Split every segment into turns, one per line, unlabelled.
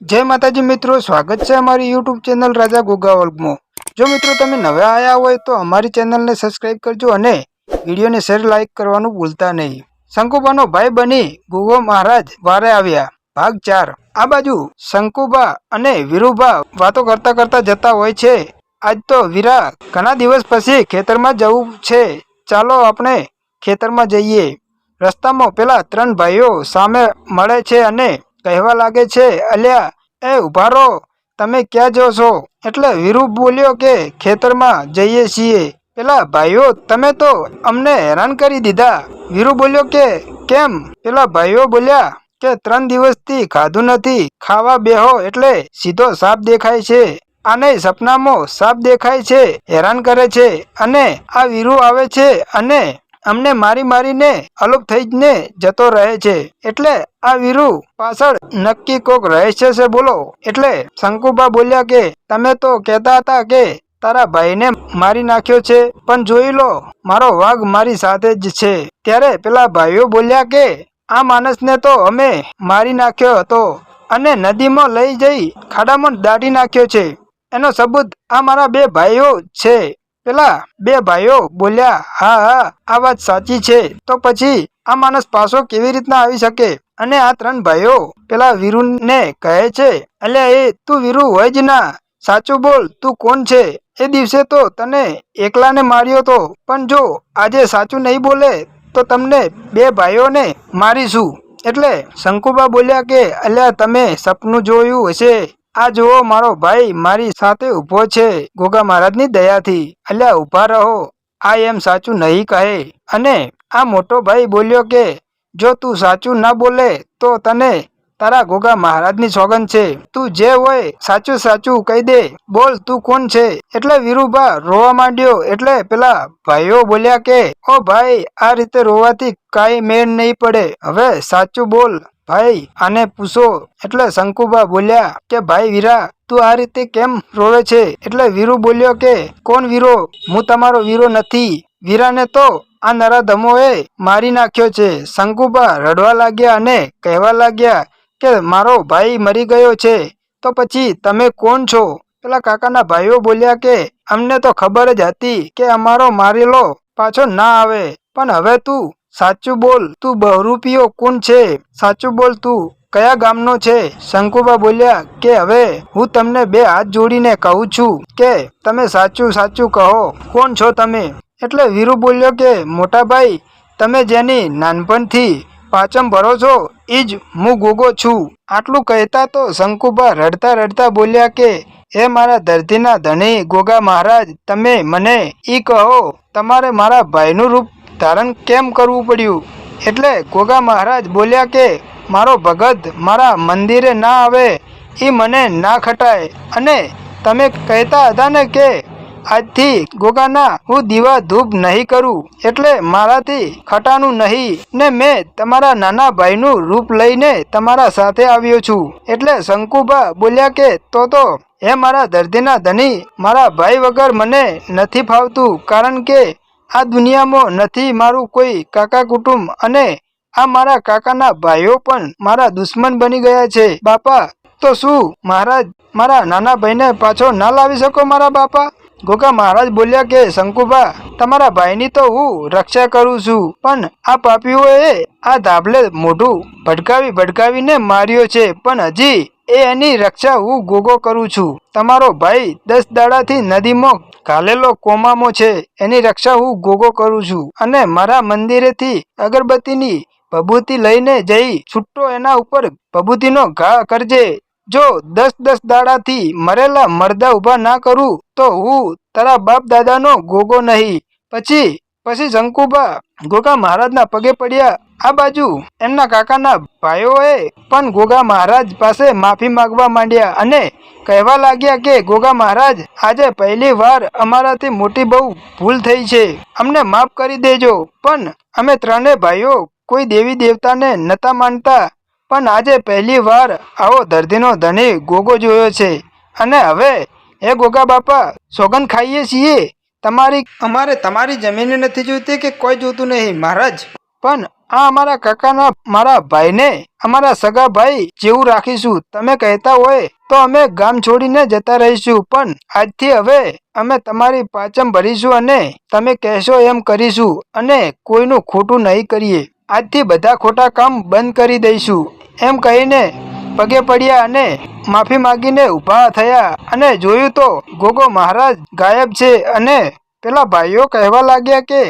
જય માતાજી મિત્રો, સ્વાગત છે અમારી યુટ્યુબ ચેનલ રાજા ગોગા વર્ગમાં. જો મિત્રો તમે નવા આવ્યા હોય તો અમારી ચેનલને સબસ્ક્રાઇબ કરજો અને વિડીયોને શેર લાઇક કરવાનું ભૂલતા નહીં. શંકુબાનો ભાઈ બની ગુગો મહારાજ વારે આવ્યા. ભાગ ચાર. આ બાજુ શંકુબા અને વીરુબા વાતો કરતા કરતા જતા હોય છે. આજ તો વીરા ઘણા દિવસ પછી ખેતરમાં જવું છે. ચાલો આપણે ખેતરમાં જઈએ. રસ્તામાં પેલા ત્રણ ભાઈઓ સામે મળે છે અને કહેવા લાગે છે, અલ્યા, એ ઊભા રહો. તમે ક્યાં જો એટલે વીરુ બોલ્યો કે, ખેતરમાં જઈએ છીએ. પેલા ભાઈઓ, તમે તો અમને હેરાન કરી દીધા. વીરુ બોલ્યો કે, કેમ? પેલા ભાઈઓ બોલ્યા કે, ત્રણ દિવસથી ખાધું નથી. ખાવા બેહો એટલે સીધો સાપ દેખાય છે. આને સપનામાં સાપ દેખાય છે, હેરાન કરે છે. અને આ વીરુ આવે છે અને અમને મારી મારીને અલુપ થઈ જ ને જતો રહે છે. એટલે આ વીરુ પાછળ નક્કી કોક રહસ્ય છે બોલો. એટલે શંકુબા બોલ્યા કે, તમે તો કહેતા હતા કે તારા ભાઈને મારી નાખ્યો છે, પણ જોઈ લો, મારો વાઘ મારી સાથે જ છે. ત્યારે પેલા ભાઈઓ બોલ્યા કે, આ માણસને તો અમે મારી નાખ્યો હતો અને નદીમાં લઈ જઈ ખાડામાં દાટી નાખ્યો છે. એનો સબૂત આ મારા બે ભાઈઓ છે. પેલા બે ભાઈઓ બોલ્યા, હા હા, આ વાત સાચી છે. તો પછી આ માણસ પાછો કેવી રીતના આવી શકે? અને આ ત્રણ ભાઈઓ પેલા વીરુને કહે છે એટલે એ તું વીરુ હોય જ ના. સાચું બોલ, તું કોણ છે? એ દિવસે તો તને એકલાને માર્યો તો. પણ જો આજે સાચું નહીં બોલે, તો તમને બે ભાઈઓને મારીશું. એટલે શંકુબા બોલ્યા કે, અલ્યા, તમે સપનું જોયું હશે. આ જુઓ, મારો ભાઈ મારી સાથે ઊભો છે. ગોગા મહારાજની દયાથી. અલ્યા, ઊભા રહો. આ એમ સાચું નહીં કહે. અને આ મોટો ભાઈ બોલ્યો કે, જો તું સાચું ના બોલે, તો તને તારા ગોગા મહારાજની સોગન છે. તું જે હોય, સાચું સાચું કહી દે. બોલ, તું કોણ છે? એટલે વીરુભા રોવા માંડ્યો. એટલે પેલા ભાઈઓ બોલ્યા કે, ઓ ભાઈ, આ રીતે રોવાથી કાંઈ મેળ નહીં પડે. હવે સાચું બોલ. ભાઈ, આને પૂછો. એટલે શંકુબા બોલ્યા કે, ભાઈ વીરા, તું આ રીતે કેમ રોવે છે? એટલે વીરુ બોલ્યો કે, કોણ વીરો? હું તમારો વીરો નથી. વીરાને તો આ નરાધમોએ મારી નાખ્યો છે. શંકુબા રડવા લાગ્યા અને કહેવા લાગ્યા કે, મારો ભાઈ મરી ગયો છે. તો પછી તમે કોણ છો? પેલા કાકાના ભાઈઓ બોલ્યા કે, અમને તો ખબર જ હતી કે અમારો મારેલો પાછો ના આવે. પણ હવે તું સાચું બોલ, તું બહરૂપિયો કોણ છે? સાચું બોલ તું, કયા ગામનો છે? શંકુબા બોલ્યા કે હવે હું તમને બે હાથ જોડીને કહું છું કે તમે સાચું સાચું કહો, કોણ છો તમે? એટલે વીરુ બોલ્યો કે મોટાભાઈ તમે જેની નાનપણથી પાચમ ભરો છો એ જ હું ગોગો છું. આટલું કહેતા તો શંકુબા રડતા રડતા બોલ્યા કે, હે મારા ધરતીના ધણી ગોગા મહારાજ, તમે મને ઈ કહો, તમારે મારા ભાઈનું રૂપ ધારણ કેમ કરવું પડ્યું? એટલે ગોગા મહારાજ બોલ્યા કે, મારો ભગત મારા મંદિરે ના આવે. એ મને ના ખટાય. અને તમે કહેતા હતા ને કે, આજથી ગોગાના હું દીવા ધૂપ નહીં કરું. એટલે મારાથી ખટાનું નહીં. ને મેં તમારા નાના ભાઈનું રૂપ લઈને તમારા સાથે આવ્યો છું. એટલે શંકુભા બોલ્યા કે, તો તો, હે મારા દર્દીના ધની, મારા ભાઈ વગર મને નથી ફાવતું. કારણ કે આ દુનિયામાં નથી મારું કોઈ કાકા કુટુંબ અને આ મારા કાકાના ભાઈઓ પણ મારા દુશ્મન બની ગયા છે. બાપા, તો શું મહારાજ, મારા નાના ભાઈને પાછો ના લાવી શકો મારા બાપા? ગોગા મહારાજ બોલ્યા કે, શંકુભા, તમારા ભાઈની તો હું રક્ષા કરું છું, પણ આ પાપીઓએ આ ધાબલે મોઢું ભડકાવી ભડકાવીને માર્યો છે, પણ હજી એ એની રક્ષા હું ગોગો કરું છું. તમારો ભાઈ દસ દાડાથી નદીમાં ઘાલેલો કોમામાં છે. એની રક્ષા હું ગોગો કરું છું. અને મારા મંદિરેથી અગરબત્તીની ભભૂતિ લઈને જઈ છૂટો એના ઉપર ભભૂતિનો ઘા કરજે. જો દસ દસ દાડાથી મરેલા મરદા ઊભા ના કરું, તો હું તારા બાપ દાદાનો ગોગો નહીં. પછી પછી શંકુબા ગોગા મહારાજના પગે પડ્યા. આ બાજુ એમના કાકાના ભાઈઓએ પણ ગોગા મહારાજ પાસે માફી માંગવા માંડ્યા અને કહેવા લાગ્યા કે ગોગા મહારાજ, આજે પહેલી વાર અમારાથી મોટી બહુ ભૂલ થઈ છે. અમને માફ કરી દેજો, પણ અમે ત્રણેય ભાઈઓ કોઈ દેવી દેવતાને નતા માનતા. પણ આજે પહેલી વાર આવો દર્દીનો ધણી ગોગો જોયો છે. અને હવે એ ગોગા બાપા સોગન ખાઈએ છીએ. તમારી, અમારે તમારી જમીન નથી જોઈતી કે કોઈ જોતું નહીં, મહારાજ? પણ આ અમારા કાકાના, મારા ભાઈને, અમારા સગા ભાઈ જેવું રાખીશું. તમે કહેતા હોય તો અમે ગામ છોડીને જતા રહીશું, પણ આજથી હવે અમે તમારી પાચમ ભરીશું અને તમે કહેશો એમ કરીશું અને કોઈનું ખોટું નહીં કરીએ. આજથી બધા ખોટા કામ બંધ કરી દઈશું. એમ કહીને પગે પડ્યા અને માફી માંગીને ઊભા થયા અને જોયું તો ગોગો મહારાજ ગાયબ છે અને પેલા ભાઈઓ કહેવા લાગ્યા કે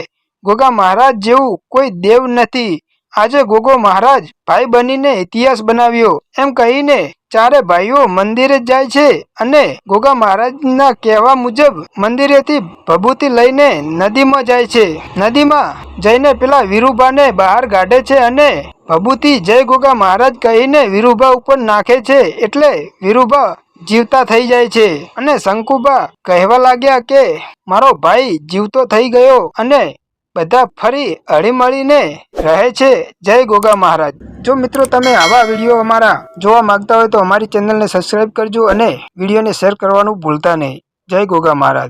ગોગા મહારાજ જેવું કોઈ દેવ નથી. આજે ગોગો મહારાજ ભાઈ બનીને ઇતિહાસ બનાવ્યો. એમ કહીને ચારે ભાઈઓ મંદિરે જાય છે અને ગોગા મહારાજના કહેવા મુજબ મંદિરેથી ભભૂતિ લઈને નદીમાં જાય છે. નદીમાં જઈને પેલા વિરુભાને બહાર કાઢે છે અને ભભૂતિ જય ગોગા મહારાજ કહીને વિરુભા ઉપર નાખે છે એટલે વીરુબા જીવતા થઈ જાય છે. અને શંકુબા કહેવા લાગ્યા કે, મારો ભાઈ જીવતો થઈ ગયો અને બધા ફરી હળીમળીને રહે છે. જય ગોગા મહારાજ. જો મિત્રો તમે આવા વીડિયો અમારા જોવા માંગતા હોય તો અમારી ચેનલને સબસ્ક્રાઈબ કરજો અને વિડીયોને શેર કરવાનું ભૂલતા નહીં. જય ગોગા મહારાજ.